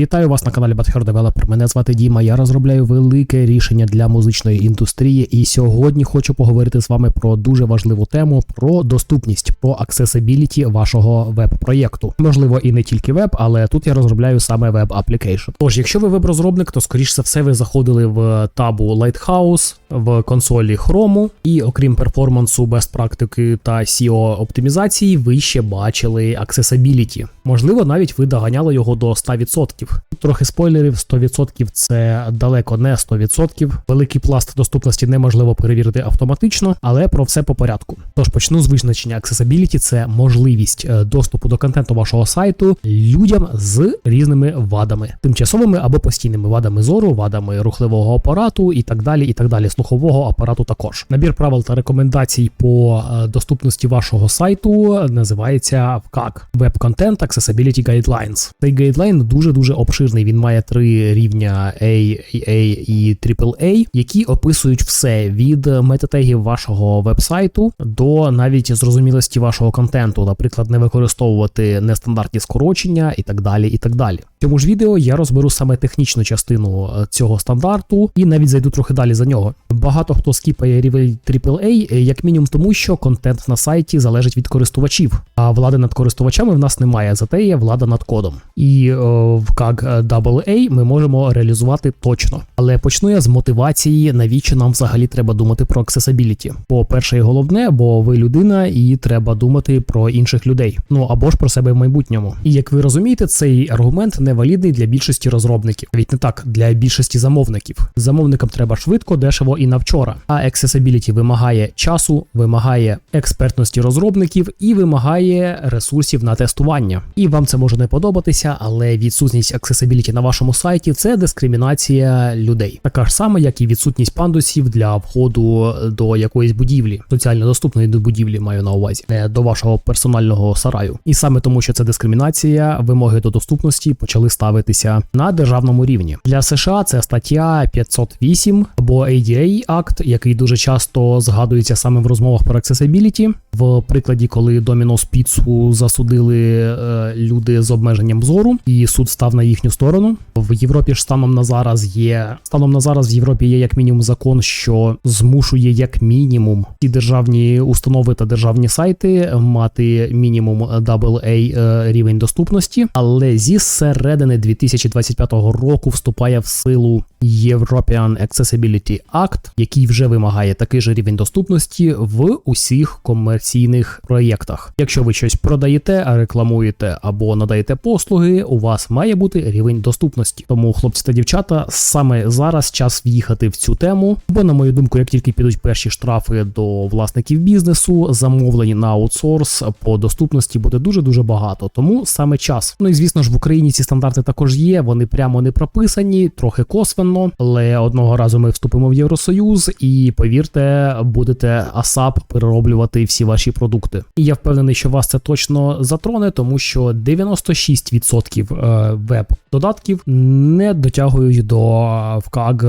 Вітаю вас на каналі Bad Hair Developer. Мене звати Діма. Я розробляю велике рішення для музичної індустрії. І сьогодні хочу поговорити з вами про дуже важливу тему: про доступність, про accessibility вашого веб-проєкту. Можливо, і не тільки веб, але тут я розробляю саме веб-аплікейшн. Тож, якщо ви веб-розробник, то скоріш за все ви заходили в табу Lighthouse, в консолі Chrome, і окрім перформансу, без практики та SEO оптимізації, ви ще бачили accessibility. Можливо, навіть ви доганяли його до 100%. Трохи спойлерів, 100% це далеко не 100%. Великий пласт доступності неможливо перевірити автоматично, але про все по порядку. Тож почну з визначення accessibility – це можливість е, доступу до контенту вашого сайту людям з різними вадами, тимчасовими або постійними вадами зору, вадами рухливого апарату і так далі, і так далі, слухового апарату також. Набір правил та рекомендацій по е, доступності вашого сайту називається ВКАК – Web Content Accessibility Guidelines. Цей гайдлайн дуже дуже обширний. Він має три рівня A, і AAA, які описують все від метатегів вашого вебсайту до навіть зрозумілості вашого контенту, наприклад, не використовувати нестандартні скорочення і так далі. І так далі. Цьому ж відео я розберу саме технічну частину е, цього стандарту і навіть зайду трохи далі за нього. Багато хто скіпає рівень AAA, е, як мінімум тому, що контент на сайті залежить від користувачів, а влади над користувачами в нас немає, зате є влада над кодом. І о, в как AA ми можемо реалізувати точно. Але почну я з мотивації, навіщо нам взагалі треба думати про accessibility. По перше, і головне, бо ви людина, і треба думати про інших людей. Ну або ж про себе в майбутньому. І як ви розумієте, цей аргумент не валідний для більшості розробників, навіть не так для більшості замовників. Замовникам треба швидко, дешево і на вчора. А accessibility вимагає часу, вимагає експертності розробників і вимагає ресурсів на тестування. І вам це може не подобатися, але відсутність accessibility на вашому сайті це дискримінація людей, така ж сама, як і відсутність пандусів для входу до якоїсь будівлі, соціально доступної до будівлі, маю на увазі, не до вашого персонального сараю. І саме тому, що це дискримінація, вимоги до доступності почали ставитися на державному рівні. Для США це стаття 508 або ADA Act, який дуже часто згадується саме в розмовах про accessibility. В прикладі, коли Domino's Pizza засудили е, люди з обмеженням зору, і суд став на їхню сторону. В Європі ж станом на зараз є станом на зараз в Європі є як мінімум закон, що змушує як мінімум ці державні установи та державні сайти мати мінімум AA е, рівень доступності, але зі середини 2025 року вступає в силу European Accessibility Act, який вже вимагає такий же рівень доступності в усіх комерційних проєктах. Якщо ви щось продаєте, рекламуєте або надаєте послуги, у вас має бути рівень доступності. Тому, хлопці та дівчата, саме зараз час в'їхати в цю тему. Бо, на мою думку, як тільки підуть перші штрафи до власників бізнесу, замовлені на аутсорс по доступності буде дуже дуже багато. Тому саме час. Ну і звісно ж в Україні ці стандарти також є. Вони прямо не прописані, трохи косвенно. Але одного разу ми вступимо в Євросоюз, і повірте, будете ASAP перероблювати всі ваші продукти. І я впевнений, що вас це точно затроне, тому що 96% веб-додатків не дотягують до ВКАГ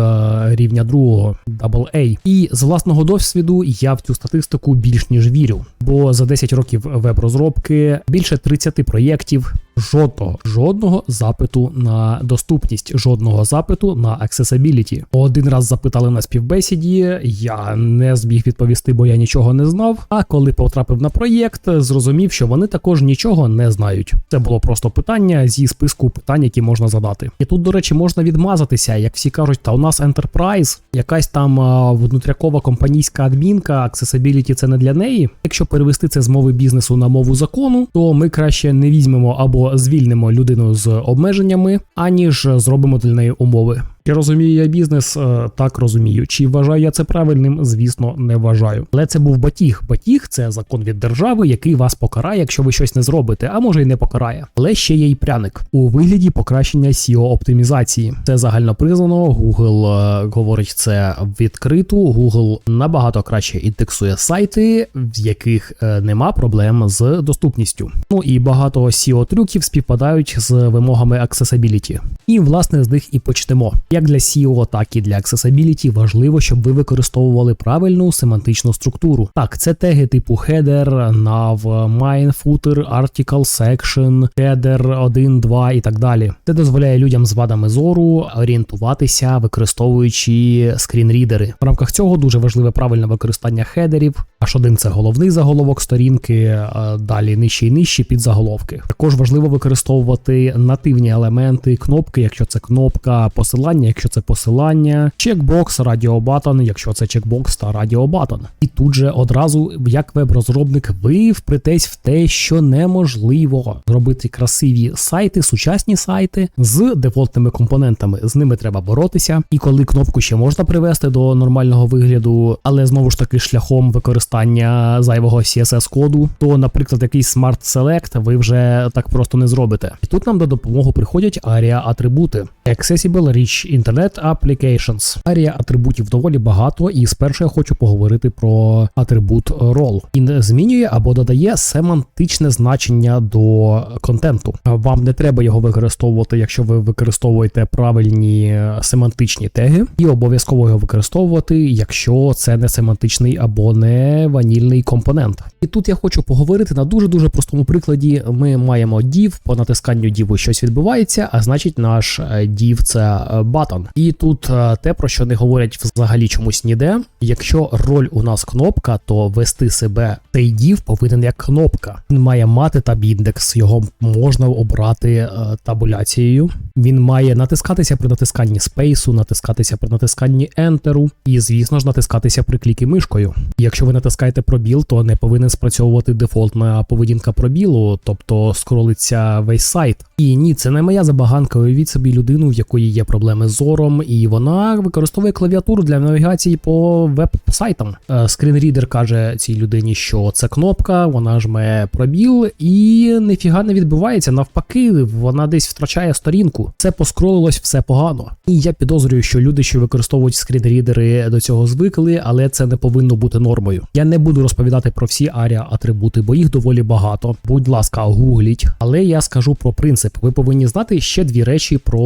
рівня другого AA. І з власного досвіду я в цю статистику більш ніж вірю. Бо за 10 років веб-розробки більше 30 проєктів. Жодного жодного запиту на доступність, жодного запиту на accessibility. Один раз запитали на співбесіді, я не зміг відповісти, бо я нічого не знав. А коли потрапив на проєкт, зрозумів, що вони також нічого не знають. Це було просто питання зі списку питань, які можна задати. І тут, до речі, можна відмазатися, як всі кажуть, та у нас Enterprise, якась там внутрякова компанійська адмінка, accessibility це не для неї. Якщо перевести це з мови бізнесу на мову закону, то ми краще не візьмемо або звільнимо людину з обмеженнями, аніж зробимо для неї умови. Чи розумію я бізнес? Е, Так розумію. Чи вважаю я це правильним? Звісно, не вважаю. Але це був батіг. Батіг це закон від держави, який вас покарає, якщо ви щось не зробите, а може й не покарає. Але ще є й пряник у вигляді покращення seo оптимізації. Це загально признано. Google е, говорить це відкрито. Google набагато краще індексує сайти, в яких е, нема проблем з доступністю. Ну і багато seo трюків співпадають з вимогами accessibility. І власне з них і почнемо. Як для SEO, так і для Accessibility важливо, щоб ви використовували правильну семантичну структуру. Так, це теги типу header, nav, main, footer, article, section, header 1, 2 і так далі. Це дозволяє людям з вадами зору орієнтуватися, використовуючи скрінрідери. В рамках цього дуже важливе правильне використання хедерів. H1 – це головний заголовок сторінки, далі нижче і нижче підзаголовки. Також важливо використовувати нативні елементи кнопки, якщо це кнопка посилання, якщо це посилання, чекбокс, радіобатон, якщо це чекбокс та радіобатон. І тут же одразу, як веб-розробник, ви впретесь в те, що неможливо зробити красиві сайти, сучасні сайти з дефолтними компонентами. З ними треба боротися. І коли кнопку ще можна привести до нормального вигляду, але знову ж таки шляхом використання зайвого CSS коду, то, наприклад, якийсь Select ви вже так просто не зробите. І тут нам до допомоги приходять арія атрибути. Accessible Rich Internet Applications. Арія атрибутів доволі багато, і спершу я хочу поговорити про атрибут role. Він змінює або додає семантичне значення до контенту. Вам не треба його використовувати, якщо ви використовуєте правильні семантичні теги, і обов'язково його використовувати, якщо це не семантичний або не ванільний компонент. І тут я хочу поговорити на дуже дуже простому прикладі. Ми маємо div, по натисканню діву щось відбувається, а значить, наш div – це е, button. І тут е, те, про що не говорять взагалі чомусь ніде. Якщо роль у нас кнопка, то вести себе div повинен як кнопка. Він має мати таб-індекс, його можна обрати е, табуляцією. Він має натискатися при натисканні спейсу, натискатися при натисканні Enter, і, звісно ж, натискатися при кліки мишкою. Якщо ви натискаєте пробіл, то не повинен спрацьовувати дефолтна поведінка пробілу, тобто скролиться весь сайт. І ні, це не моя забаганка. Уявіть собі людину, в якої є проблеми з зором, і вона використовує клавіатуру для навігації по веб-сайтам. Е, Скрінрідер каже цій людині, що це кнопка, вона жме пробіл, і ніфіга не відбувається. Навпаки, вона десь втрачає сторінку. Це поскролилось все погано. І я підозрюю, що люди, що використовують скрінрідери, до цього звикли, але це не повинно бути нормою. Я не буду розповідати про всі арія атрибути, бо їх доволі багато. Будь ласка, гугліть. Але я скажу про принцип. Ви повинні знати ще дві речі про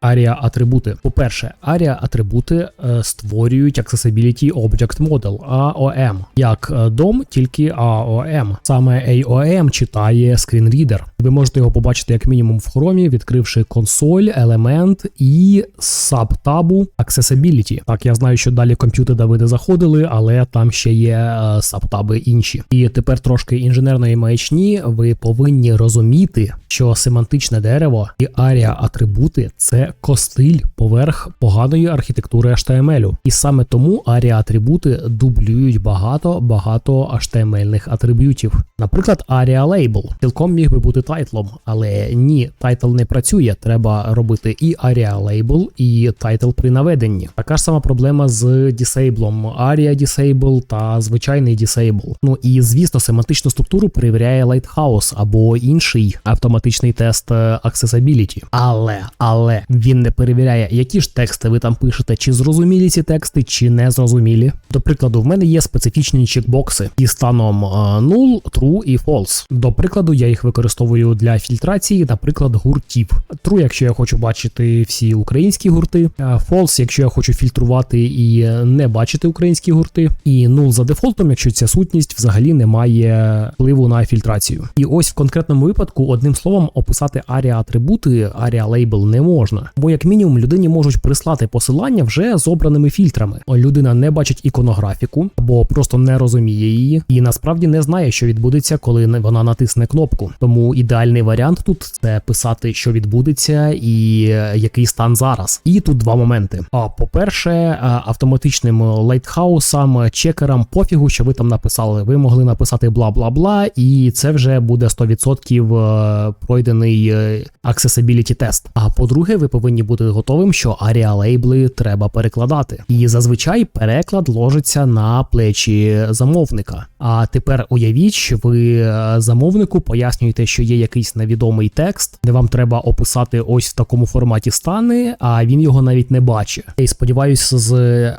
арія атрибути. По-перше, арія атрибути е, створюють Accessibility Object Model AOM. Як е, DOM, тільки AOM. Саме AOM читає скрінрідер. Ви можете його побачити як мінімум в хромі, відкривши консоль, елемент і сабтабу Accessibility. Так, я знаю, що далі комп'ютери Давиди заходили, але там ще є е, сабтаби інші. І тепер трошки інженерної маячні. Ви повинні розуміти, що семантичне дерево і арія атрибути це костиль поверх поганої архітектури HTML. І саме тому арія атрибути дублюють багато багато HTML-них атрибутів. Наприклад, арія лейбл цілком міг би бути тайтлом, але ні, тайтл не працює. Треба робити і арія лейбл, і тайтл при наведенні. Така ж сама проблема з дісейблом, арія дісейбл та звичайний дісейбл. Ну і звісно, семантичну структуру перевіряє Lighthouse або інший автоматичний тест е, Accessibility. Але, але він не перевіряє, які ж тексти ви там пишете, чи зрозумілі ці тексти, чи не зрозумілі. До прикладу, в мене є специфічні чекбокси зі станом е, null, true і false. До прикладу, я їх використовую для фільтрації, наприклад, гуртів. True, якщо я хочу бачити всі українські гурти, false, якщо я хочу фільтрувати і не бачити українські гурти, і null за дефолтом, якщо ця сутність взагалі не має впливу на фільтрацію. І ось в конкретному випадку, одним словом, описати арія атрибути, арія лейбл не можна, бо як мінімум людині можуть прислати посилання вже з обраними фільтрами. Людина не бачить іконографіку або просто не розуміє її, і насправді не знає, що відбудеться, коли вона натисне кнопку. Тому ідеальний варіант тут це писати, що відбудеться, і який стан зараз. І тут два моменти. А по-перше, автоматичним лайтхаусам, чекерам пофігу, що ви там написали. Ви могли написати бла бла бла, і це вже буде 100% е, пройдений е, accessibility тест. А по-друге, ви повинні бути готовим, що аріалейбли треба перекладати. І зазвичай переклад ложиться на плечі замовника. А тепер уявіть, що ви е, замовнику пояснюєте, що є якийсь невідомий текст, де вам треба описати ось в такому форматі стани, а він його навіть не бачить. І сподіваюся, з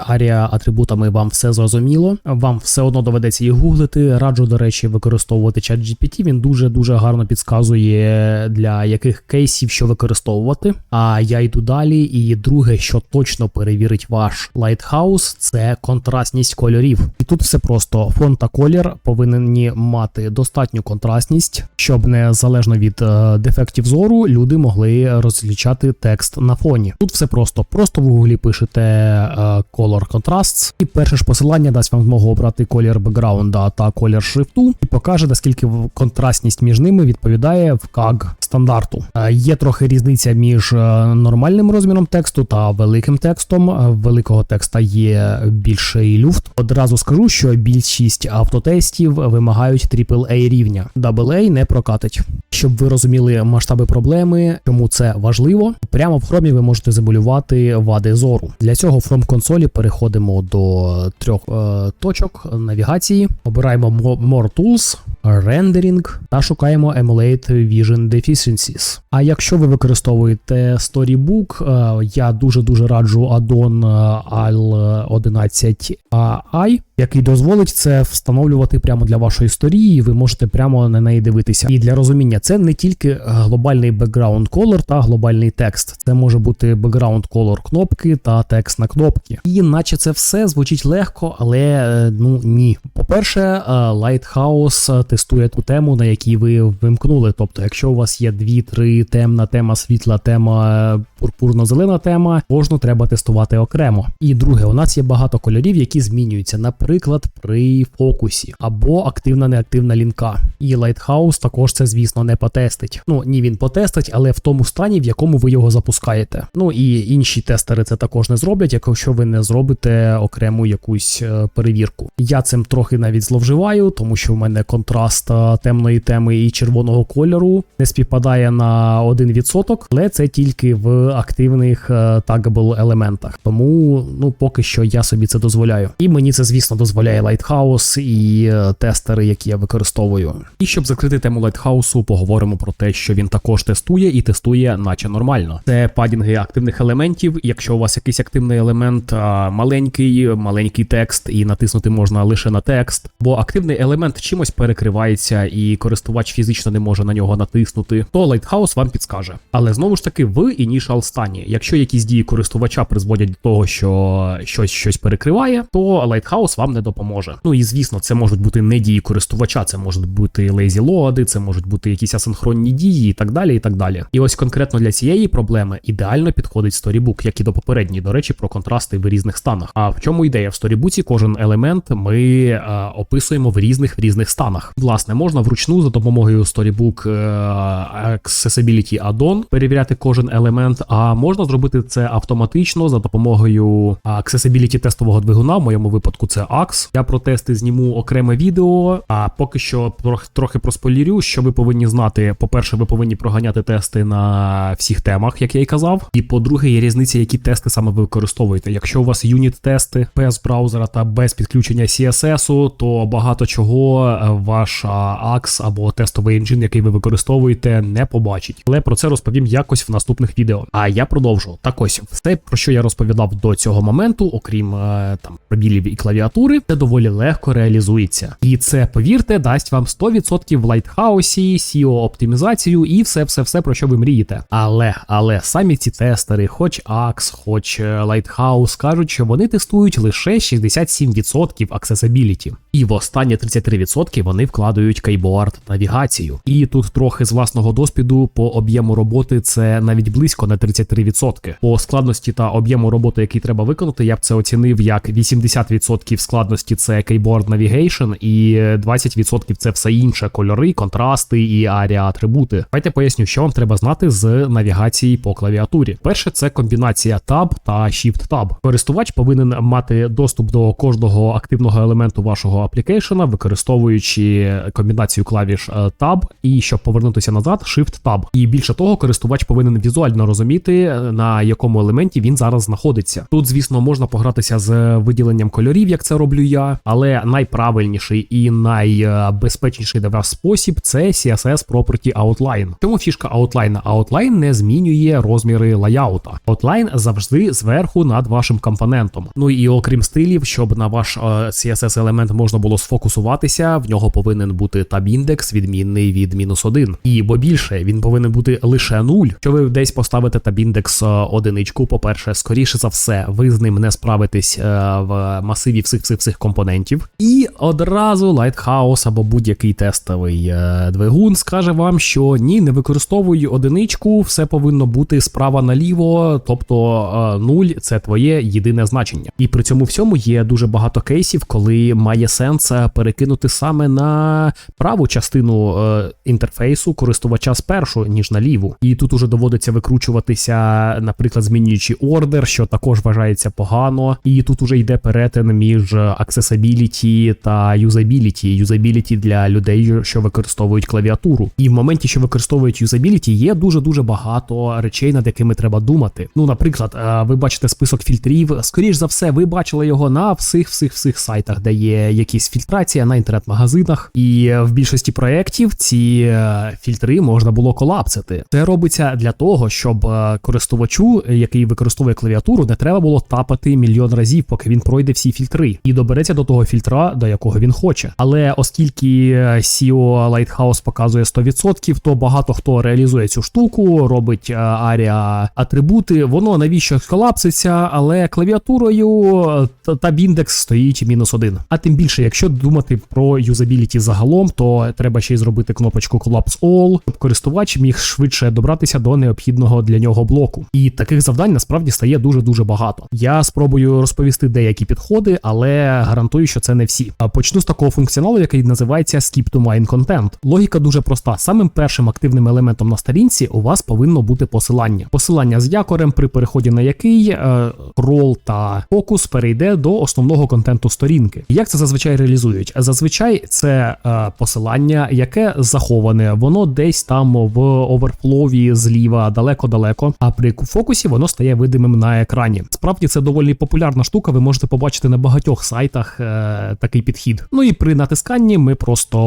арія атрибутами вам все зрозуміло. Вам все одно доведеться їх гуглити. Раджу, до речі, використовувати чат GPT. Він дуже дуже гарно підказує для яких кейсів що використовувати. А я йду далі. І друге, що точно перевірить ваш лайтхаус, це контрастність кольорів. І тут все просто фон та колір повинні мати достатню контрастність, щоб незалежно від е, дефектів зору люди могли розлічати текст на фоні. Тут все просто. Просто в гуглі пишете е, Color Contrasts, і перше ж посилання дасть вам змогу обрати колір бекграунда та колір шрифту, і покаже наскільки контрастність між ними відповідає в CAG стандарту. Е, Є трохи різниця між нормальним розміром тексту та великим текстом. Великого текста є більший люфт. Одразу скажу, що більшість автотестів вимагають AAA рівня. AA не прокатить. Щоб ви розуміли масштаби проблеми, чому це важливо, прямо в хромі ви можете замалювати вади зору. Для цього в From консолі переходимо до трьох е, точок навігації, обираємо More Tools, Rendering та шукаємо Emulate Vision Deficiencies. А якщо ви використовуєте Storybook, е, я дуже дуже раджу аддон AL 11 AI, який дозволить це встановлювати прямо для вашої історії, ви можете прямо на неї дивитися. І для розуміння, це не тільки глобальний background color та глобальний текст. Це може бути background color кнопки та текст на кнопки. І наче це все звучить легко, але е, ну ні. По-перше, е, Lighthouse тестує ту тему, на якій ви вимкнули. Тобто, якщо у вас є дві-три темна тема, світла тема, пурпурно-зелена тема, кожну треба тестувати окремо. І друге, у нас є багато кольорів, які змінюються, наприклад, при фокусі або активна неактивна лінка. І Lighthouse також це, звісно, не потестить. Ну ні, він потестить, але в тому стані, в якому ви його запускаєте. Ну і інші тестери це також не зроблять, якщо ви не зробите окрему якусь е, перевірку. Я цим трохи навіть зловживаю, тому що в мене контраст е, темної теми і червоного кольору не співпадає на 1%, але це тільки в активних тагабл елементах. Тому ну поки що я собі це дозволяю. І мені це, звісно, дозволяє Lighthouse і е, тестери, які я використовую. І щоб закрити тему Lighthouse, поговоримо про те, що він також тестує і тестує, наче нормально. Це падінги активних елементів. Якщо у вас якийсь активний елемент маленький, маленький текст, і натиснути можна лише на текст, бо активний елемент чимось перекривається, і користувач фізично не може на нього натиснути, то Lighthouse вам підскаже. Але знову ж таки, в initial стані, якщо якісь дії користувача призводять до того, що щось щось перекриває, то Lighthouse вам не допоможе. Ну і звісно, це можуть бути не дії користувача, це можуть бути load, це можуть бути якісь асинхронні дії і так далі. І так далі. І ось конкретно для цієї проблеми ідеально підходить Storybook, як і до попередньої, до речі, про контрасти в різних станах. А в чому ідея? В Storybook кожен елемент ми е, описуємо в різних в різних станах. Власне, можна вручну за допомогою Storybook е, Accessibility Add-on перевіряти кожен елемент, а можна зробити це автоматично за допомогою Accessibility тестового двигуна. В моєму випадку це AX. Я про тести зніму окреме відео. А поки що трохи проспойлерю, що ви повинні знати. По-перше, ви повинні проганяти тести на всіх темах, як я й казав. І по-друге, є різниця, які тести саме ви використовуєте. Якщо у вас юніт-тести без браузера та без підключення CSS, то багато чого е, ваш а, AX або тестовий енджин, який ви використовуєте, не побачить. Але про це розповім якось в наступних відео. А я продовжу. Так ось все, про що я розповідав до цього моменту, окрім е, там пробілів і клавіатури, це доволі легко реалізується. І це, повірте, дасть вам 100% в лайтхаусі, SEO оптимізацію і все, все, все про що ви мрієте. Але, але самі ці тестери, хоч Axe, хоч е, Lighthouse, кажуть, що вони тестують лише 67% accessibility. І в останні 33% вони вкладають кейборд навігацію. І тут трохи з власного досвіду по об'єму роботи це навіть близько на 33%. По складності та об'єму роботи, який треба виконати, я б це оцінив як 80% складності це кейборд Navigation, і 20% це все інше кольори, контрасти і арія атрибути. Давайте поясню, що вам треба знати з навігації по клавіатурі. Перше, це комбінація Tab та Shift-Tab. Користувач повинен мати доступ до кожного активного елементу вашого аплікейшена, використовуючи комбінацію клавіш е, Tab, і щоб повернутися назад, Shift-Tab. І більше того, користувач повинен візуально розуміти, е, на якому елементі він зараз знаходиться. Тут, звісно, можна погратися з виділенням кольорів, як це роблю я, але найправильніший і найбезпечніший для вас спосіб це CSS Property Outline. Чому фішка Outline? Outline не змінює розміри лайаута. Outline завжди зверху над вашим компонентом. Ну і окрім стилів, щоб на ваш е, CSS елемент можна було сфокусуватися, в нього повинен бути таб-індекс відмінний від мінус 1. І бо більше він повинен бути лише 0. Що ви десь поставите таб-індекс е, одиничку, по-перше, скоріше за все, ви з ним не справитесь е, в масиві всіх всіх всіх компонентів. І одразу Lighthouse або будь-який тестовий е, двигун скаже вам, що ні, не використовуй одиничку, все повинно бути справа наліво, тобто 0 – це твоє єдине значення. І при цьому всьому є дуже багато кейсів, коли має сенс е, перекинути саме на праву частину е, інтерфейсу користувача спершу, ніж на ліву. І тут уже доводиться викручуватися, наприклад, змінюючи ордер, що також вважається погано. І тут уже йде перетин між accessibility та юзабіліті. Юзабіліті для людей, що використовують клавіатуру. І в моменті, що використовують юзабіліті, є дуже дуже багато речей, над якими треба думати. Ну, наприклад, е, ви бачите список фільтрів. Скоріш за все, ви бачили його на всіх всіх всіх сайтах, де є якісь фільтрація на інтернет-магазинах. І в більшості проєктів ці е, фільтри можна було колапсити. Це робиться для того, щоб е, користувачу, який використовує клавіатуру, не треба було тапати мільйон разів, поки він пройде всі фільтри, і добереться до того фільтра, до якого він хоче. Але оскільки е, SEO Lighthouse показує 100%, то багато хто реалізує цю штуку, робить арія атрибути, воно навіщо колапситься, але клавіатурою таб-індекс стоїть мінус один. А тим більше, якщо думати про юзабіліті загалом, то треба ще й зробити кнопочку Collapse All, щоб користувач міг швидше добратися до необхідного для нього блоку. І таких завдань насправді стає дуже дуже багато. Я спробую розповісти деякі підходи, але гарантую, що це не всі. Почну з такого функціоналу, який називається Skip to Mine Content. Логіка дуже проста. Самим першим активним елементом на сторінці у вас повинно бути посилання. Посилання з якорем, при переході на який е, рол та фокус перейде до основного контенту сторінки. Як це зазвичай реалізують? Зазвичай це е, посилання, яке заховане, воно десь там в оверфлові зліва далеко-далеко. А при фокусі воно стає видимим на екрані. Справді це доволі популярна штука. Ви можете побачити на багатьох сайтах е, такий підхід. Ну і при натисканні ми просто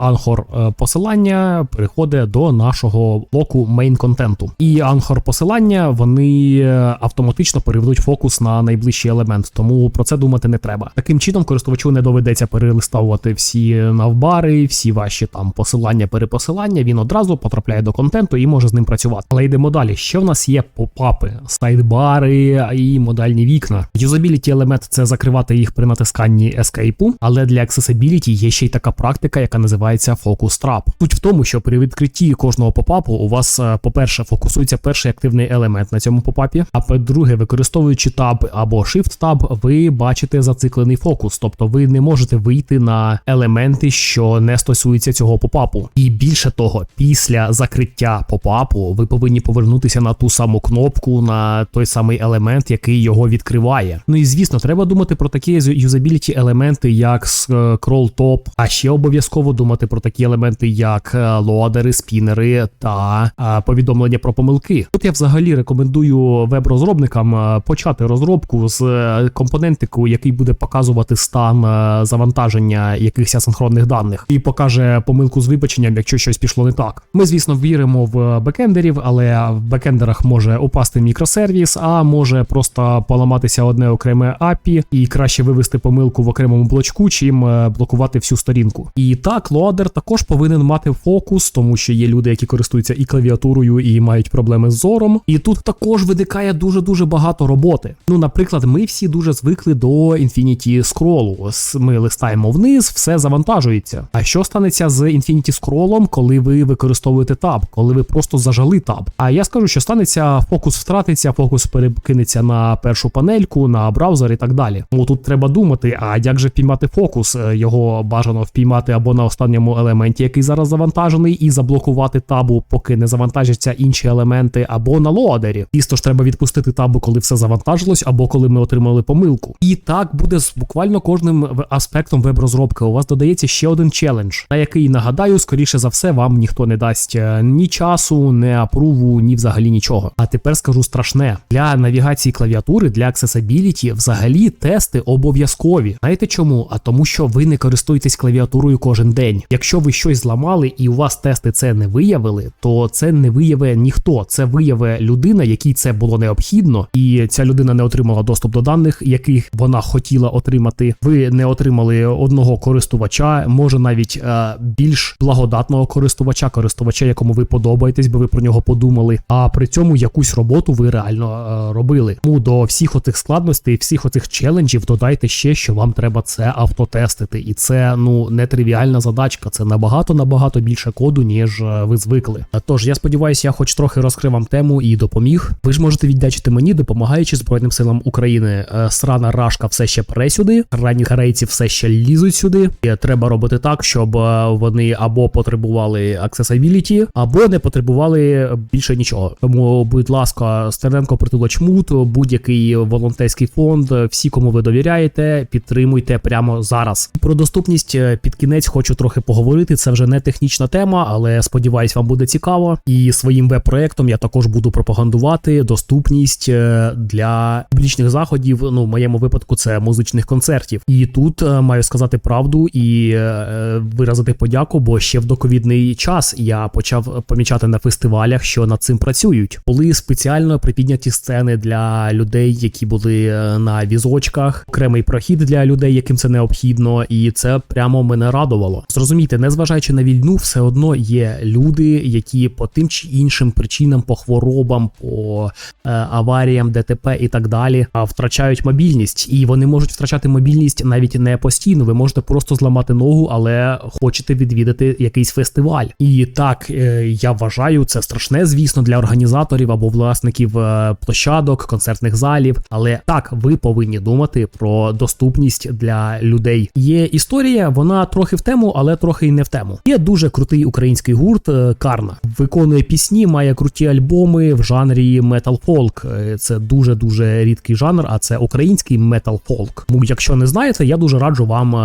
анхор е, посилання переходить до нашого блоку main контенту. І анхор посилання вони е, автоматично переведуть фокус на найближчий елемент, тому про це думати не треба. Таким чином користувачу не доведеться перелистовувати всі навбари, всі ваші там посилання, перепосилання. Він одразу потрапляє до контенту і може з ним працювати. Але йдемо далі. Що в нас є попапи, сайдбари і модальні вікна. Юзабіліті елемент це закривати їх при натисканні Escape, але для accessibility є ще й така практика, яка називається Focus Trap. Суть в тому, що при відкритті кожного попапу у вас, е, по-перше, фокусується перший активний елемент на цьому попапі. А по-друге, використовуючи таб або Shift Tab, ви бачите зациклений фокус, тобто ви не можете вийти на елементи, що не стосуються цього попапу. І більше того, після закриття попапу ви повинні повернутися на ту саму кнопку, на той самий елемент, який його відкриває. Ну і звісно, треба думати про такі юзабіліті елементи, як scroll top, а ще обов'язково думати про такі елементи, як е, лодери, спінери та повідомлення про помилки. Тут я взагалі рекомендую веб-розробникам е, почати розробку з е, компонентику, який буде показувати стан завантаження якихось асинхронних даних, і покаже помилку з вибаченням, якщо щось пішло не так. Ми, звісно, віримо в бекендерів, але в бекендерах може упасти мікросервіс, а може просто поламатися одне окреме API і краще вивести помилку в окремому блочку, чим блокувати всю сторінку. І так, лоадер також повинен мати фокус, тому що є люди, які користуються і клавіатурою, і мають проблеми з зором. І тут також виникає дуже дуже багато роботи. Ну, наприклад, ми всі дуже звикли до Infinity Scroll. Ми листаємо вниз, все завантажується. А що станеться з Infinity Scroll, коли ви використовуєте таб, коли ви просто зажали таб? А я скажу, що станеться фокус втратиться, фокус перекинеться на першу панельку, на браузер і так далі. Тому тут треба думати, а як же впіймати фокус? Його бажано впіймати або на останньому елементі, який зараз завантажений, і заблокувати табу, поки не завантажаться інші елементи, або на лоадері. Тісто ж треба відпустити табу, коли все завантажилось, або коли ми отримали помилку. І так буде з буквально кожним аспектом веб-розробки. У вас додається ще один челендж, на який нагадаю, скоріше за все, вам ніхто не дасть ні часу, ні апруву, ні взагалі нічого. А тепер скажу страшне: для навігації клавіатури, для accessibility взагалі тести обов'язкові. Знаєте чому? А тому, що ви не користуєтесь клавіатурою кожен день. Якщо ви щось зламали і у вас тести це не виявили, то це не вияве ніхто. Це вияве людина, якій це було необхідно, і ця людина не отримала доступ до даних, яких вона хотіла отримати. Ви не отримали одного користувача, може навіть е, більш благодатного користувача, користувача, якому ви подобаєтесь, бо ви про нього подумали. А при цьому якусь роботу ви реально е, робили. Тому до всіх отих складностей, всіх отих челенджів додайте ще, що вам треба це автотестити, і це ну не тривіальна задачка. Це набагато набагато більше коду, ніж е, ви звикли. Е, Тож я сподіваюся, я хоч трохи розкрив вам тему і допоміг. Ви ж можете віддячити мені, допомагаючи Збройним силам України. Е, Срана рашка все ще пре сюди, ранні корейці все ще лізуть сюди. І треба робити так, щоб вони або потребували accessibility, або не потребували більше нічого. Тому, будь ласка, Стерненко притулоч мут, будь-який волонтерський фонд, всі, кому ви довіряєте, підтримуйте прямо зараз. Про доступність е, під кінець хочу трохи поговорити. Це вже не технічна тема, але сподіваюсь, вам буде цікаво. І своїм веб-проектом я також буду пропагандувати доступність е, для публічних заходів. Ну, в моєму випадку, це музичних концертів. І тут е, маю сказати правду і виразити подяку, бо ще в доковідний час я почав помічати на фестивалях, що над цим працюють. Були спеціально припідняті сцени для людей, які були е, на візочках, окремий прохід для людей, яким це необхідно, і це прямо мене радувало. Зрозумійте, незважаючи на війну, все одно є люди, які по тим чи іншим причинам, по хворобам, по е, аваріям, ДТП і так далі, втрачають мобільність, і вони можуть втрачати мобільність навіть не постійно. Ви можете просто зламати ногу, але хочете відвідати якийсь фестиваль. І так е, я вважаю, це страшне, звісно, для організаторів або власників е, площадок, концертних залів. Але так ви повинні думати про доступність для людей. Є історія, вона трохи в тему, але трохи й не в тему. Є дуже крутий український гурт е, Карна. Виконує пісні, має круті альбоми в жанрі метал-фолк. Е, Це дуже дуже рідкий жанр, а це український метал-фолк. Тому, якщо не знаєте, я дуже раджу вам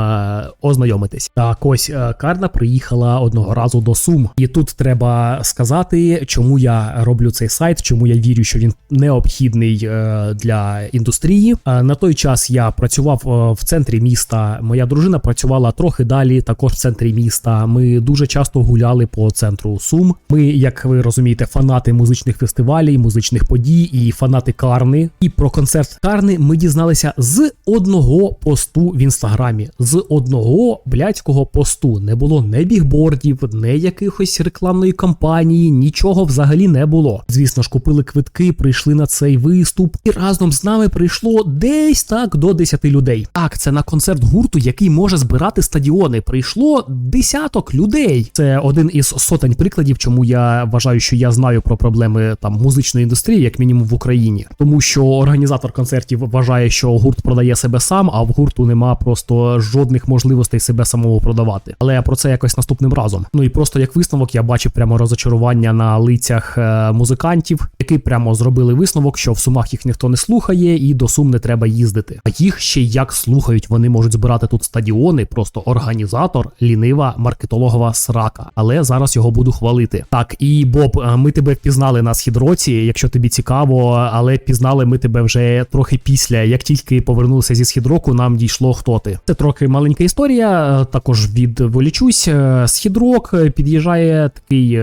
ознайомитись. Так, ось Карна приїхала одного разу до Сум, і тут треба сказати, чому я роблю цей сайт, чому я вірю, що він необхідний е, для індустрії. Е, На той час я працював е, в центрі міста. Моя дружина працювала трохи далі, також в центрі міста. Ми дуже часто гуляли по центру Сум. Ми, як ви розумієте, фанати музичних фестивалів, музичних подій і фанати Карни. І про концерт Карни ми дізналися з одного посту в інстаграмі. З одного блядського посту не було не бігбордів, не якихось рекламної кампанії, нічого взагалі не було. Звісно ж, купили квитки, прийшли на цей виступ, і разом з нами прийшло десь так до 10 людей. Так, це на концерт гурту, який може збирати стадіони. Прийшло десяток людей. Це один із сотень прикладів, чому я вважаю, що я знаю про проблеми там музичної індустрії, як мінімум в Україні, тому що організатор концертів вважає, що гурт продає себе сам, а в гурту нема просто жодних можливостей себе самого продавати. Але про це якось наступним разом. Ну і просто як висновок я бачив прямо розочарування на лицях е, музикантів, які прямо зробили висновок, що в сумах їх ніхто не слухає, і до сум не треба їздити. А їх ще як слухають. Вони можуть збирати тут стадіони. Просто організатор, лінива маркетологова срака. Але зараз його буду хвалити. Так, і Боб, е, ми тебе впізнали на східроці, якщо тобі цікаво, але пізнали ми тебе вже трохи після. Як тільки повернулися зі східроку, нам дійшло хто ти. Це трохи маленька історія. е, Також відволічусь. Східрок під'їжджає такий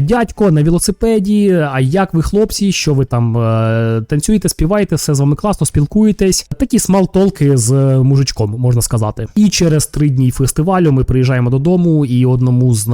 дядько на велосипеді. А як ви, хлопці, що ви там е, танцюєте, співаєте, все з вами класно, спілкуєтесь? Такі смалтолки з е, мужичком, можна сказати. І через три дні фестивалю ми приїжджаємо додому, і одному з е,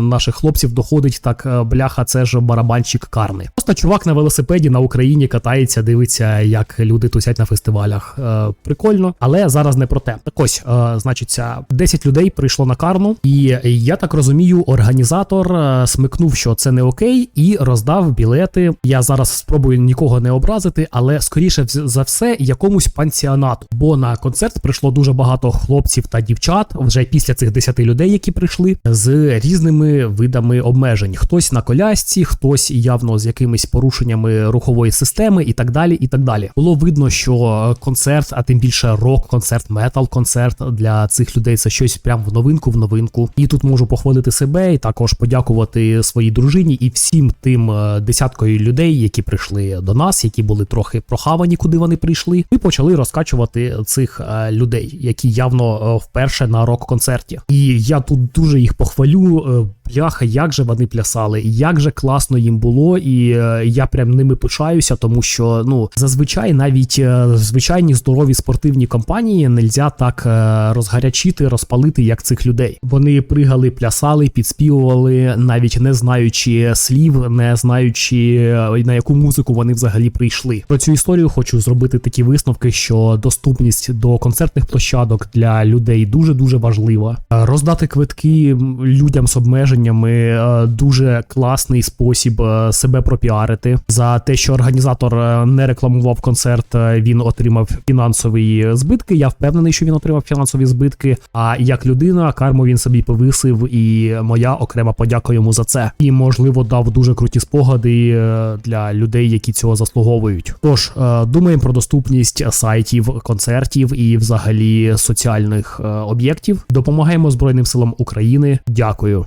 наших хлопців доходить так: е, бляха, це ж барабанщик карни. Просто чувак на велосипеді на Україні катається, дивиться, як люди тусять на фестивалях. Е, Прикольно, але зараз не про те. Так ось, е, значиться, 10 людей прийшло на карну, і я так розумію, організатор е, смикнув, що це не окей, і роздав білети. Я зараз спробую нікого не образити, але скоріше за все якомусь пансіонату. Бо на концерт прийшло дуже багато хлопців та дівчат вже після цих 10 людей, які прийшли з різними видами обмежень. Хтось на колясці, хтось явно з якимись порушеннями рухової системи, і так далі. І так далі. Було видно, що концерт, а тим більше рок-концерт, метал-концерт для цих людей це щось прям в новинку в новинку. І тут можу похвалити себе і також подякувати. Подякувати своїй дружині і всім тим е, десяткою людей, які прийшли до нас, які були трохи прохавані, куди вони прийшли. Ми почали розкачувати цих е, людей, які явно е, вперше на рок-концерті. І я тут дуже їх похвалю. Бляха, як же вони плясали, як же класно їм було, і я прям ними пишаюся, тому що ну зазвичай навіть звичайні здорові спортивні компанії нельзя так розгарячити, розпалити, як цих людей. Вони пригали, плясали, підспівували, навіть не знаючи слів, не знаючи е, на яку музику вони взагалі прийшли. Про цю історію хочу зробити такі висновки, що доступність до концертних площадок для людей дуже дуже важлива. Роздати квитки людям з обмеженнями е, дуже класний спосіб е, себе пропіарити. За те, що організатор не рекламував концерт, він отримав фінансові збитки. Я впевнений, що він отримав фінансові збитки. А як людина, карму він собі повисив, і моя окрема подяка йому за це. І можливо дав дуже круті спогади е, для людей, які цього заслуговують. Тож е, думаємо про доступність сайтів, концертів і взагалі соціальних е, об'єктів. Допомагаємо Збройним силам України. Дякую.